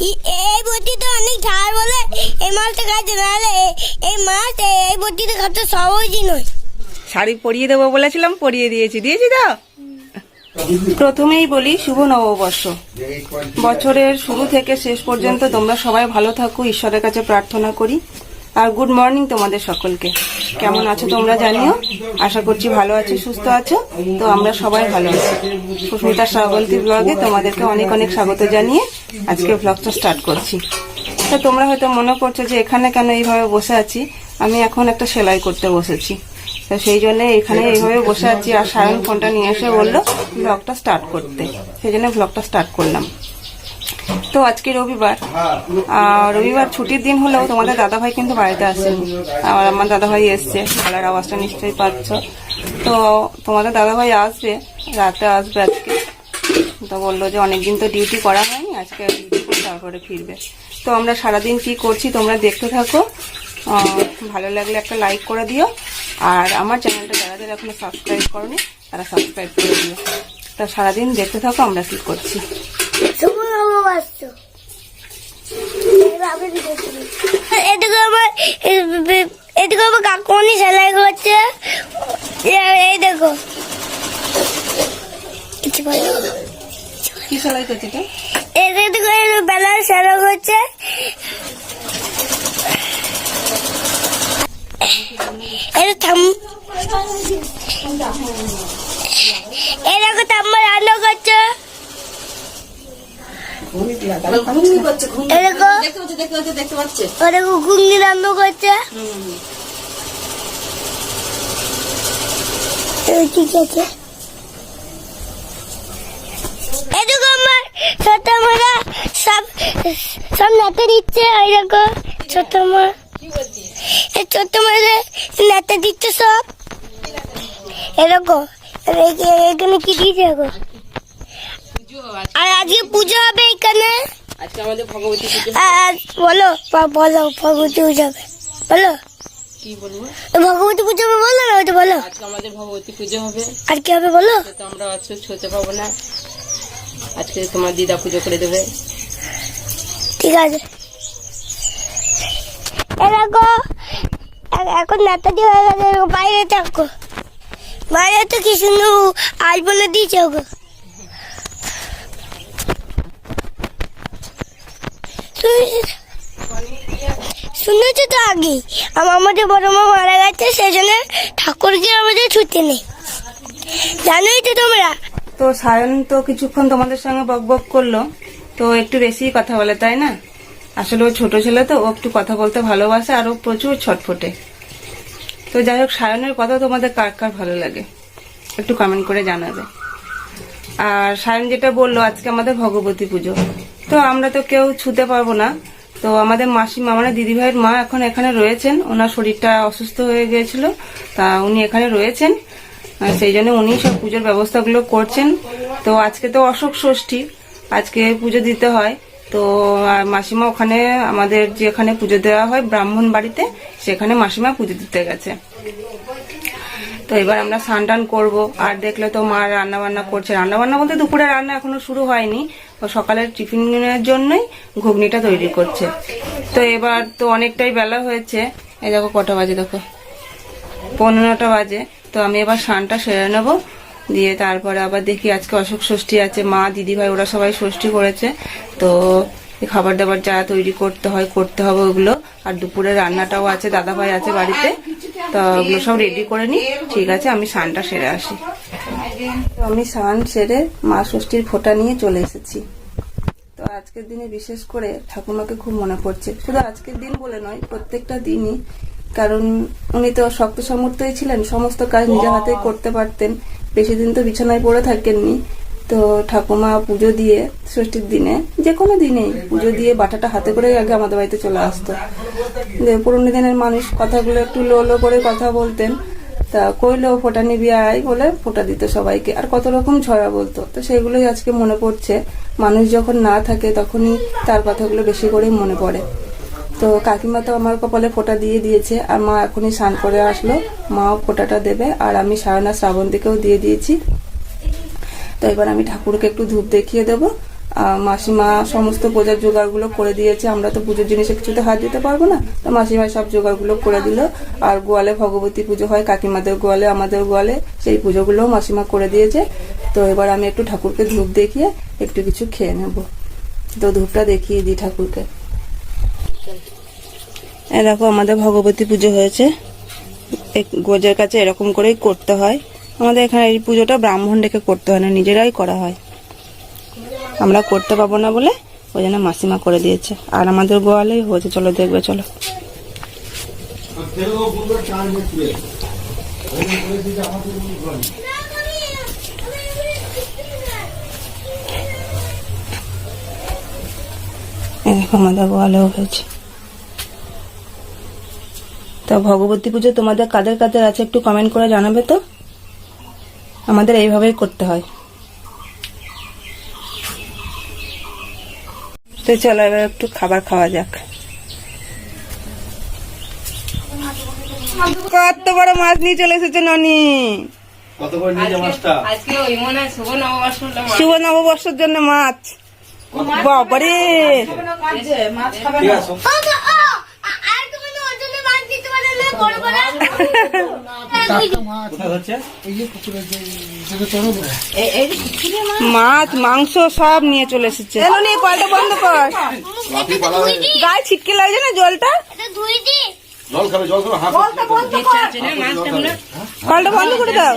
এই বটিতে অনেক ঝাল বলে। এই মাছটা খাচ্ছে, নাহলে এই মাছ এই বটিতে খাচ্ছে সহজই নয়। শাড়ি পরিয়ে দেবো বলেছিলাম, পরিয়ে দিয়েছি। দিয়েছি তো? প্রথমেই বলি, শুভ নববর্ষ। বছরের শুরু থেকে শেষ পর্যন্ত তোমরা সবাই ভালো থাকো, ঈশ্বরের কাছে প্রার্থনা করি। আর গুড মর্নিং তোমাদের সকলকে। কেমন আছো তোমরা জানিও? আশা করছি ভালো আছো, সুস্থ আছো। তো আমরা সবাই ভালো আছি। সুস্মিতা শ্রাবন্তী ব্লগে তোমাদেরকে অনেক অনেক স্বাগত জানিয়ে আজকে ব্লগটা স্টার্ট করছি। তো তোমরা হয়তো মনে করছ যে এখানে কেন এইভাবে বসে আছি? আমি এখন একটা সেলাই করতে বসেছি। তো সেই জন্য এখানে এইভাবে বসে আছি আর সায়ন ফোনটা নিয়ে এসে বলল ব্লগটা স্টার্ট করতে। সেই জন্য ব্লগটা স্টার্ট করলাম। তো আজকে রবিবার। আর রবিবার ছুটির দিন হলেও তোমাদের দাদাভাই কিন্তু বাড়িতে আসেনি। আর আমার দাদাভাই এসছে। গলার আওয়াজটা নিশ্চয়ই পাচ্ছ। তো তোমাদের দাদাভাই আসবে, রাতে আসবে আজকে। তো বলল যে অনেকদিন তো ডিউটি করা হয়নি। আজকে করে তারপরে ফিরবে। তো আমরা সারাদিন কি করছি তোমরা দেখতে থাকো। ভালো লাগলে একটা লাইক করে দিও। আর আমার চ্যানেলটা যারা যারা এখনও সাবস্ক্রাইব করনি তারা সাবস্ক্রাইব করে দিও। তো সারাদিন দেখতে থাকো আমরা কি করছি। এদিকে আমার এদিকে আমার কাকুমনি সেলাই করছে। এই দেখো। কিছু বলো। কি সেলাই করছি এটা এদিকে বেলার সেলাই করছে এটা থাম দেখো রান্না করছে। এই দেখো ও ঘুগনি রান্না করছে। ঠিক আছে এদিকে আমার ছোট মারা সব নাতে দিচ্ছে ওই দেখো ছোট মা। ছোট মারা নাতে দিচ্ছে সব। এরকম এখানে কি দিয়েছে দেখো আর আজকে পুজো হবে এখানে। ভগবতী পুজো আর বলো বলো ভগবতী পুজো হবে। বলো। কি ভগবতী পুজো হবে বলো না ওইটা বলো। আমাদের ভগবতী পুজো হবে। আর কি হবে বলো? আমরা আজকে ছুতে পাবো না। আজকে তোমার দিদা পুজো করে দেবে। ঠিক আছে। এখন নেতাটি হয়ে গেছে বাইরে থাকো। বাইরে তো কি সুন্দর আজ বলে দিয়েছে ওগো শুনেছ- তো আগে আমাদের বড় মা মারা গেছে সেই জন্য ঠাকুরকে আমাদের ছুটি নেই। জানোই তো তোমরা। তো সায়ন তো কিছুক্ষণ তোমাদের সঙ্গে বক বক করল। তো একটু বেশি কথা বলে, তাই না? আসলে ও ছোট ছেলে তো, ও একটু কথা বলতে ভালোবাসে আর ও প্রচুর ছটফটে। তো যাই হোক, সায়নের কথা তোমাদের কার কার ভালো লাগে? একটু কমেন্ট করে জানাবে। আর সায়ন যেটা বলল, আজকে আমাদের ভগবতী পুজো। তো আমরা তো কেউ ছুতে পারব না। তো আমাদের মাসিমা মানে দিদিভাইয়ের মা এখন এখানে রয়েছেন। ওনার শরীরটা অসুস্থ হয়ে গিয়েছিল, তা উনি এখানে রয়েছেন। সেই জন্য উনি সব পুজোর ব্যবস্থাগুলো করছেন। তো আজকে তো অশোক ষষ্ঠী। আজকে পুজো দিতে হয়। তো মাসিমা ওখানে, আমাদের যেখানে পুজো দেওয়া হয় ব্রাহ্মণ বাড়িতে, সেখানে মাসিমা পুজো দিতে গেছে। তো এবার আমরা স্নান টান করব। আর দেখলে তো মা রান্না বান্না করছে। রান্না বান্না বলতে দুপুরে রান্না এখনও শুরু হয়নি। সকালের টিফিনের জন্যই ঘুগনিটা তৈরি করছে। তো এবার তো অনেকটাই বেলা হয়েছে। এই দেখো কটা বাজে দেখো। পনেরোটা বাজে। তো আমি এবার স্নানটা সেরে নেব। দিয়ে তারপরে আবার দেখি আজকে অশোক ষষ্ঠী আছে, মা দিদি ভাই ওরা সবাই ষষ্ঠী করেছে। তো খাবার দাবার যা তৈরি করতে হয়, করতে হবে ওগুলো। আর দুপুরে রান্নাটাও আছে দাদা ভাই আছে বাড়িতে। তো ওগুলো সব রেডি করে নি ঠিক আছে, আমি স্নানটা সেরে আসি। তো আমি স্নান সেরে মা ষষ্ঠীর ফোঁটা নিয়ে চলে এসেছি। তো আজকের দিনে বিশেষ করে ঠাকুমাকে খুব মনে পড়ছে। শুধু আজকের দিন বলে নয়, প্রত্যেকটা দিনই। কারণ উনি তো শক্ত সামর্থ্যই ছিলেন, সমস্ত কাজ নিজের হাতেই করতে পারতেন। বেশি দিন তো বিছানায় পড়ে থাকেননি। তো ঠাকুমা পুজো দিয়ে ষষ্ঠীর দিনে যে কোনো দিনেই পুজো দিয়ে বাটাটা হাতে করে আগে আমাদের বাড়িতে চলে আসতো। পুরনো দিনের মানুষ কথাগুলো একটু লো লো করে কথা বলতেন। তা কইলো, ফোটা নিবি আয় বলে ফোটা দিত সবাইকে। আর কত রকম ছড়া বলতো। তো সেগুলোই আজকে মনে পড়ছে। মানুষ যখন না থাকে তখনই তার কথাগুলো বেশি করেই মনে পড়ে। তো কাকিমা তো আমার কপালে ফোঁটা দিয়ে দিয়েছে আর মা এখনই স্নান করে আসলো। মাও ফোঁটাটা দেবে আর আমি সায়না শ্রাবন্তীকেও দিয়ে দিয়েছি। তো এবার আমি ঠাকুরকে একটু ধূপ দেখিয়ে দেবো। মাসিমা সমস্ত পূজার জোগাড়গুলো করে দিয়েছে, আমরা তো পুজোর জিনিসে কিছুতে হাত দিতে পারব না। তো মাসিমা সব জোগাড়গুলো করে দিল আর গোয়ালে ভগবতী পুজো হয়, কাকিমাদের গোয়ালে, আমাদের গোয়ালে, সেই পুজোগুলোও মাসিমা করে দিয়েছে। তো এবার আমি একটু ঠাকুরকে ধূপ দেখিয়ে একটু কিছু খেয়ে নেব। তো ধূপটা দেখিয়ে দিই ঠাকুরকে। দেখো, আমাদের ভগবতী পুজো হয়েছে। গোজের কাছে এরকম করেই করতে হয়। আমাদের এখানে এই পুজোটা ব্রাহ্মণ ডেকে করতে হয় না, নিজেরাই করা হয়। আমরা করতে পারব না বলে ওই জন্য মাসিমা করে দিয়েছে। আর আমাদের গোয়ালেই হয়েছে, চলো দেখবে, চলো। আমাদের গোয়ালেও হয়েছে। তো ভগবতী পুজো তোমাদের কাদের কাদের আছে একটু কমেন্ট করে জানাবে তো? আমাদের এইভাবেই করতে হয়। তো চলো এবার একটু খাবার খাওয়া যাক। কত বড় মাছ নিয়ে চলে এসেছে ননি? কত করে নিয়ে যাও মাছটা? আজকে ওই শুভ শুভ নববর্ষের জন্য মাছ। বাবারে ঠিক আছে ও মা, ও, আ- আর তুমি না ওর জন্য মাছ দিতে পারো না, বড় বড়? কোথায় হচ্ছে মাছ মাংস সব নিয়ে চলে এসেছে ননি কলটা বন্ধ কর হয়ে। গায়ে ছিটকে লাগছে না জলটা কলটা বন্ধ করে দাও।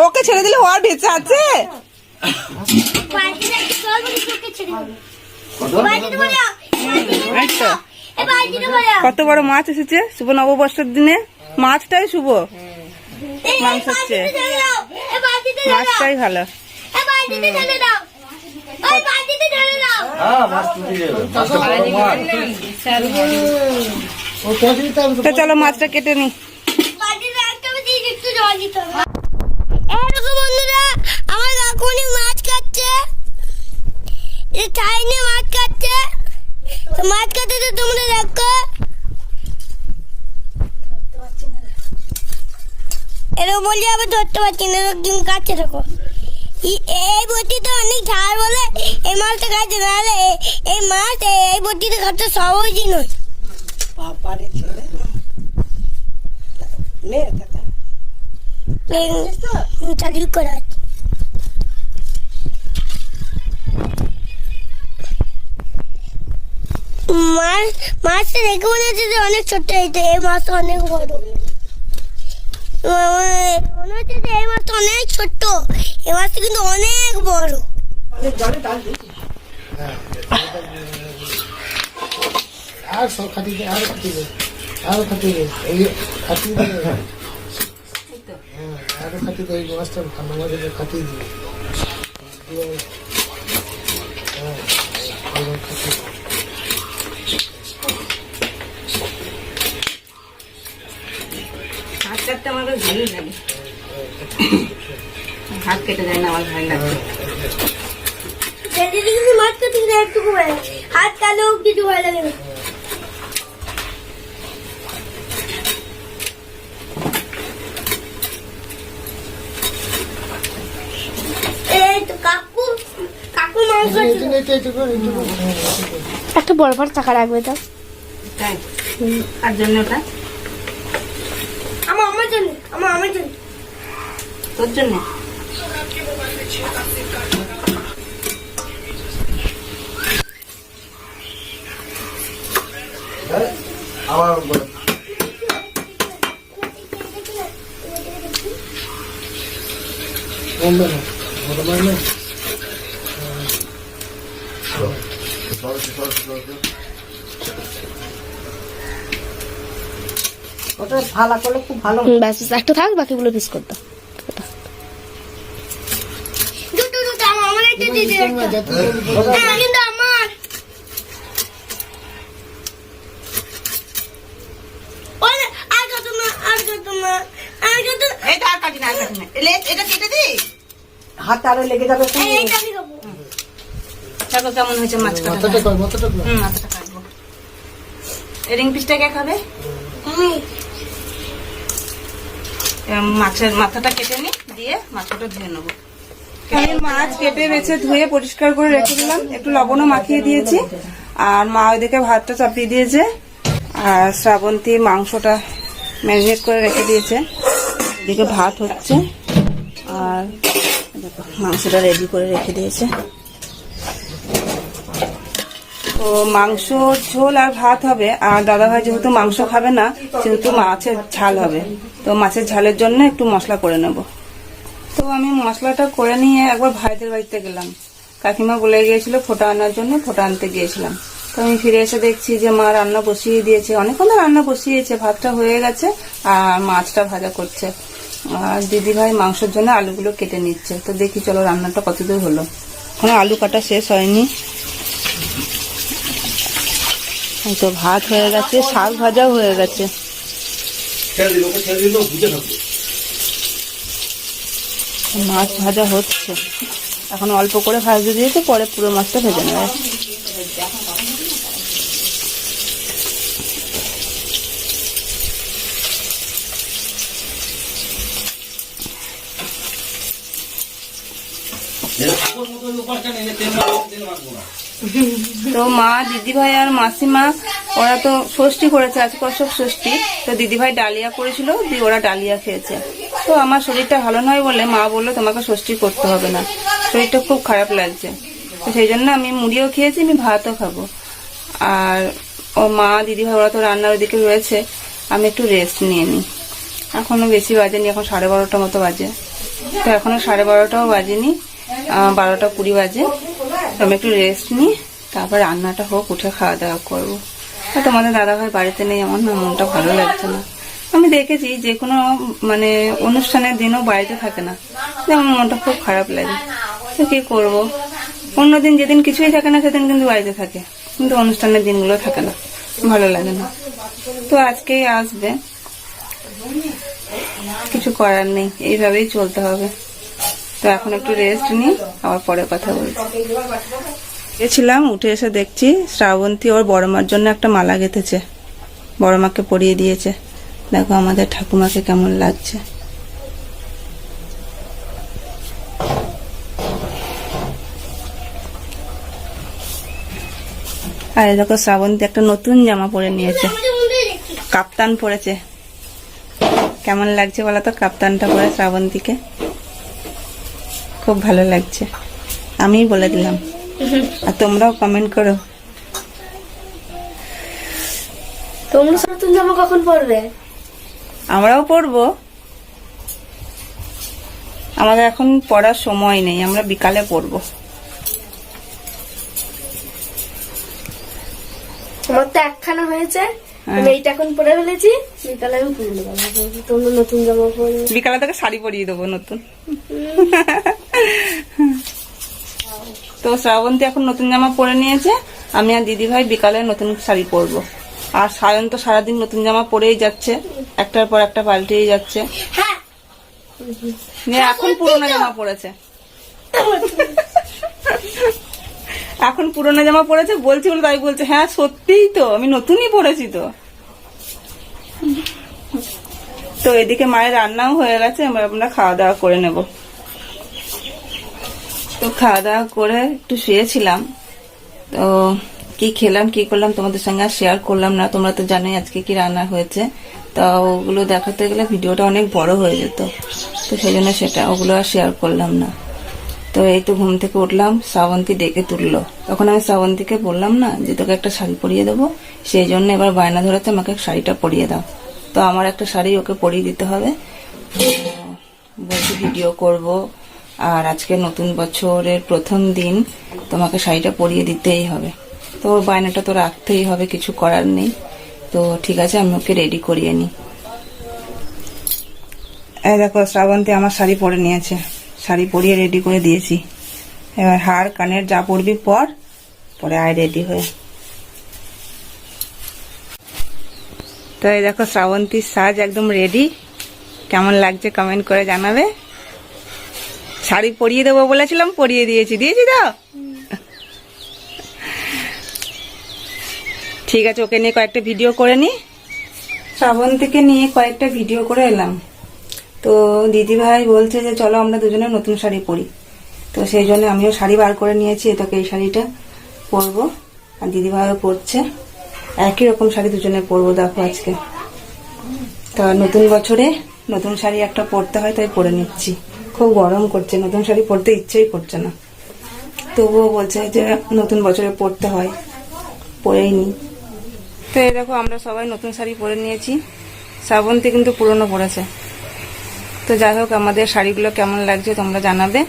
ওকে ছেড়ে দিলে হওয়ার ভেসে আছে বালতিতে কত? বড় মাছ এসেছে? শুভ নববর্ষের দিনে। মাছটাই শুভ। মাংস হচ্ছে। মাছটাই ভালো। হ্যাঁ তো চলো মাছটা কেটে নি। বন্ধুরা, আমার কাকুনি মাছ কাটছে। চাইনি মাছ কাটছে। তো মাছ কাটতে তো তোমরা দেখো এরকম বললে আবার ধরতে পারছি না এরকম দেখো ই- এই বটিতে অনেক ঝাল বলে এই মাছটা খাচ্ছে নাহলে এই মাছ এই বটিতে খাচ্ছে সহজই নয়। চাকরি করা আছে। মাছ মাছটা দেখে মনে হচ্ছে যে অনেক ছোট্ট হয়েছে এই মাছটা অনেক বড়। মনে- হচ্ছে যে এই মাছটা অনেক ছোট্ট এই মাছটা কিন্তু অনেক বড়। আর সব খাটি দে, আর খাটি দে, আরও খাটি দে, এই খাটি হ্যাঁ আরও খাটি দে, এই মাছটা এইরকম কাটতে আমার ভালোই লাগে হাত কেটে যায় না আমার ভালো লাগে একটু। হাত কিছু লাগে না হ্যাঁ, বড় বড় টাকা রাখবে তো তাই তার জন্য ওটা আমার আমার জন্য আমার আমার জন্য তোর জন্য না সরস্বতী, সরস্বতী, সরস্বতী। ব্যাস একটা থাক বাকিগুলো পিস করতে আমার আমার একটা দিদি একটা যাতে কিন্তু আমার ওই আর কত মা আর কত মা আর কত এই আর কাটি না আর কাটি না। এটা কেটে দি। হাত আরও লেগে যাবে এইটা আমি খাব দেখো কেমন হয়েছে মাছ কাটা। মাথাটা কর মাথাটা কর হুম মাথাটা কাটবো। রিং পিসটা কে খাবে? মাছের মাথাটা কেটে নি দিয়ে মাথাটা ধুয়ে নেব। আমি মাছ কেটে বেছে ধুয়ে পরিষ্কার করে রেখে দিলাম। একটু লবণও মাখিয়ে দিয়েছি। আর মা ওইদিকে ভাতটা চাপিয়ে দিয়েছে। আর শ্রাবন্তী মাংসটা ম্যারিনেট করে রেখে দিয়েছে। এদিকে ভাত হচ্ছে। আর মাংসটা রেডি করে রেখে দিয়েছে। তো মাংস ঝোল আর ভাত হবে। আর দাদাভাই যেহেতু মাংস খাবে না, সেহেতু মাছের ঝাল হবে। তো মাছের ঝালের জন্য একটু মশলা করে নেব। তো আমি মশলাটা করে নিয়ে একবার ভাইদের বাড়িতে গেলাম। কাকিমা বলে গিয়েছিল ফোটা আনার জন্য, ফোটা আনতে গিয়েছিলাম। তো আমি ফিরে এসে দেখছি যে মা রান্না বসিয়ে দিয়েছে। অনেকক্ষণ রান্না বসিয়েছে, ভাতটা হয়ে গেছে আর মাছটা ভাজা করছে। আর দিদি ভাই মাংসের জন্য আলুগুলো কেটে নিচ্ছে। তো দেখি চলো রান্নাটা কতদূর হলো। এখন আলু কাটা শেষ হয়নি। তো ভাত হয়ে গেছে, শাক ভাজাও হয়ে গেছে ছেড়ে দিল ওকে ছেড়ে দিল বুঝে থাকবে মাছ ভাজা হচ্ছে। এখন অল্প করে ভাজতে দিয়েছে, পরে পুরো মাছটা ভেজে নেবে। তো মা, দিদিভাই আর মাসিমা, ওরা তো ষষ্ঠী করেছে, আজকে অশোক ষষ্ঠী। তো দিদিভাই ডালিয়া করেছিল, দিয়ে ওরা ডালিয়া খেয়েছে। তো আমার শরীরটা ভালো নয় বলে মা বলল তোমাকে ষষ্ঠী করতে হবে না। শরীরটা খুব খারাপ লাগছে। তো সেই জন্য আমি মুড়িও খেয়েছি, আমি ভাতও খাব। আর ও মা দিদিভাই ওরা তো রান্নার ওদিকে রয়েছে, আমি একটু রেস্ট নিয়ে নিই। এখনও বেশি বাজেনি, এখন সাড়ে বারোটা মতো বাজে। তো এখনও সাড়ে বারোটাও বাজেনি বারোটা কুড়ি বাজে। তো আমি একটু রেস্ট নিই, তারপর রান্নাটা হোক, উঠে খাওয়া দাওয়া করব। তোমাদের দাদাভাই বাড়িতে নেই, আমার না মনটা ভালো লাগছে না। আমি দেখেছি যে কোনো মানে অনুষ্ঠানের দিনও বাড়িতে থাকে না। যেমন মনটা খুব খারাপ লাগে। তো কি করব? অন্যদিন যেদিন কিছুই থাকে না, সেদিন কিন্তু বাড়িতে থাকে। কিন্তু অনুষ্ঠানের দিনগুলো থাকে না। ভালো লাগে না। তো আজকেই আসবে। কিছু করার নেই। এইভাবেই চলতে হবে। তো এখন একটু রেস্ট নিই, আবার পরে কথা বলছি। গেছিলাম, উঠে এসে দেখছি শ্রাবন্তী ওর বড় মার জন্য একটা মালা গেঁথেছে। বড় মাকে পরিয়ে দিয়েছে। দেখো আমাদের ঠাকুমাকে কেমন লাগছে। আর দেখো শ্রাবন্তী একটা নতুন জামা পরে নিয়েছে। কাপ্তান পরেছে। কেমন লাগছে বলো তো কাপ্তানটা পরে শ্রাবন্তীকে? খুব ভালো লাগছে। আমিই বলে দিলাম। আর তোমরাও কমেন্ট করো। তোমরা নতুন জামা কখন পরবে? আমরাও পড়ব। আমাদের এখন পড়ার সময় নেই আমরা বিকালে পড়ব। আমার তো একখানা হয়েছে আমি এইটা এখন পরে ফেলেছি বিকালে আমি পুরনো জামা তোমরা নতুন জামা বিকালে তোকে শাড়ি পরিয়ে দেবো নতুন। তো শ্রাবন্তী এখন নতুন জামা পরে নিয়েছে আমি আর দিদি ভাই বিকালে নতুন শাড়ি পরবো। আর সায়ন তো সারাদিন নতুন জামা পরেই যাচ্ছে। একটার পর একটা পাল্টেই যাচ্ছে। হ্যাঁ। এখন পুরোনো জামা পরেছে। এখন পুরোনো জামা পরেছে বলছি বলে তাই বলছে হ্যাঁ সত্যিই তো আমি নতুনই পরেছি তো। তো এদিকে মায়ের রান্নাও হয়ে গেছে আমরা আমরা খাওয়া দাওয়া করে নেব। তো খাওয়া দাওয়া করে একটু শুয়েছিলাম। তো কি খেলাম, কি করলাম, তোমাদের সঙ্গে আর শেয়ার করলাম না। তোমরা তো জানোই আজকে কি রান্না হয়েছে। তা ওগুলো দেখাতে গেলে ভিডিওটা অনেক বড় হয়ে যেত। তো সেই জন্য সেটা, ওগুলো আর শেয়ার করলাম না। তো এই তো ঘুম থেকে উঠলাম, শ্রাবন্তী ডেকে তুললো। তখন আমি শ্রাবন্তীকে বললাম না যে তোকে একটা শাড়ি পরিয়ে দেবো, সেই জন্য এবার বায়না ধরেছে আমাকে শাড়িটা পরিয়ে দাও। তো আমার একটা শাড়ি ওকে পরিয়ে দিতে হবে। বলছি ভিডিও করব। আর আজকে নতুন বছরের প্রথম দিন, তোমাকে শাড়িটা পরিয়ে দিতেই হবে। তো বায়নাটা তো রাখতেই হবে, কিছু করার নেই। তো ঠিক আছে, আমি ওকে রেডি করিয়ে নিই। এই দেখো, শ্রাবন্তী আমার শাড়ি পরে নিয়েছে। শাড়ি পরিয়ে রেডি করে দিয়েছি। এবার হার কানের যা পরবি পর, পরে আয় রেডি হয়ে। তো এই দেখো, শ্রাবন্তীর সাজ একদম রেডি কেমন লাগছে কমেন্ট করে জানাবে। শাড়ি পরিয়ে দেবো বলেছিলাম, পরিয়ে দিয়েছি। দিয়েছি তো? ঠিক আছে, ওকে নিয়ে কয়েকটা ভিডিও করে নি। শ্রাবন্তীকে নিয়ে কয়েকটা ভিডিও করে এলাম। তো দিদি ভাই বলছে যে, চলো আমরা দুজনে নতুন শাড়ি পরি। তো সেই জন্য আমিও শাড়ি বার করে নিয়েছি, এটাকে এই শাড়িটা পরবো। আর দিদিভাইও পরছে। একই রকম শাড়ি দুজনে পরবো, দেখো আজকে। তা নতুন বছরে নতুন শাড়ি একটা পরতে হয়, তাই পরে নিচ্ছি। খুব গরম করছে, নতুন শাড়ি পরতে ইচ্ছেই করছে না। তবুও বলছে যে, নতুন বছরে পরতে হয়। পরেই নি। তো এই দেখো আমরা সবাই নতুন শাড়ি পরে নিয়েছি। শ্রাবন্তী কিন্তু পুরনো পড়েছে তো যাই হোক আমাদের শাড়িগুলো কেমন লাগছে তোমরা জানাবে।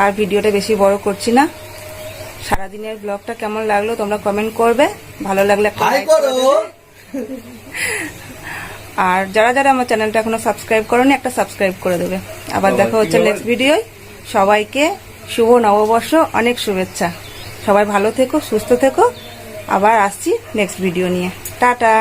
আর ভিডিওটা বেশি বড় করছি না। সারাদিনের ব্লগটা কেমন লাগল তোমরা কমেন্ট করবে। ভালো লাগলে। আর যারা যারা আমার চ্যানেলটা এখনও সাবস্ক্রাইব করোনি একটা সাবস্ক্রাইব করে দেবে। আবার দেখা হচ্ছে নেক্সট ভিডিওয় সবাইকে শুভ নববর্ষ অনেক শুভেচ্ছা। সবাই ভালো থেকো সুস্থ থেকো। আবার আসছি নেক্সট ভিডিও নিয়ে। টাটা।